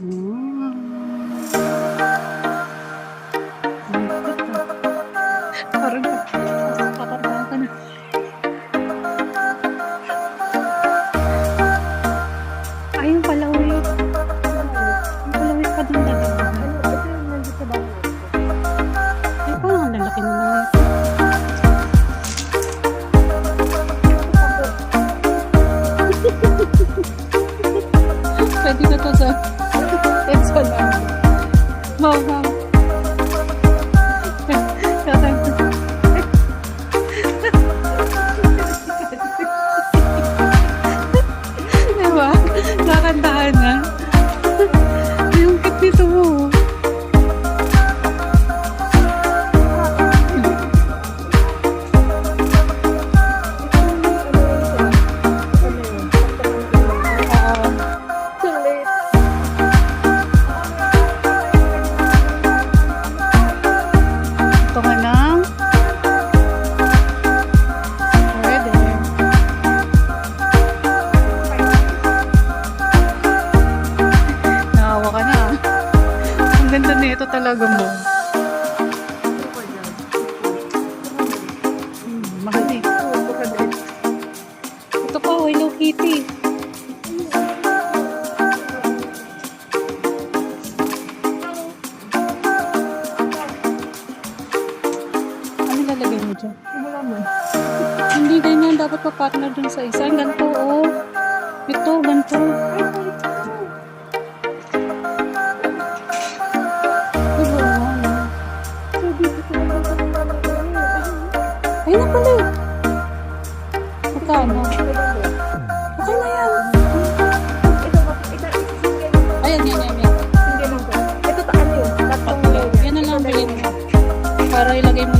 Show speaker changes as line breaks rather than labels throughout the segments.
Hmm. Parang kakatawa ka na. Ay, yung palawig. Yung palawig pa din talaga. Ay, parang ang lalaki naman ito. Pwede to sa Lang. Wow, wow. diba? Kakantahan na. Yung kit nito mo. Ang ganda nito talaga mo. Hmm, mahal eh. Ito pa, Hello Kitty. Ano lalagay mo dyan? Hindi ganyan. Dapat pa-partner dun sa isa. Ganito, oh. Ito, ganito. Ay, Ay, na pala eh. Magkano? Okay na yan. Ayan, yan, yan, yan. Yan na lang bilhin mo. Para ilagay mo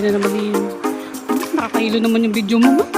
na naman yun. Nakakailo naman yung video mo ba?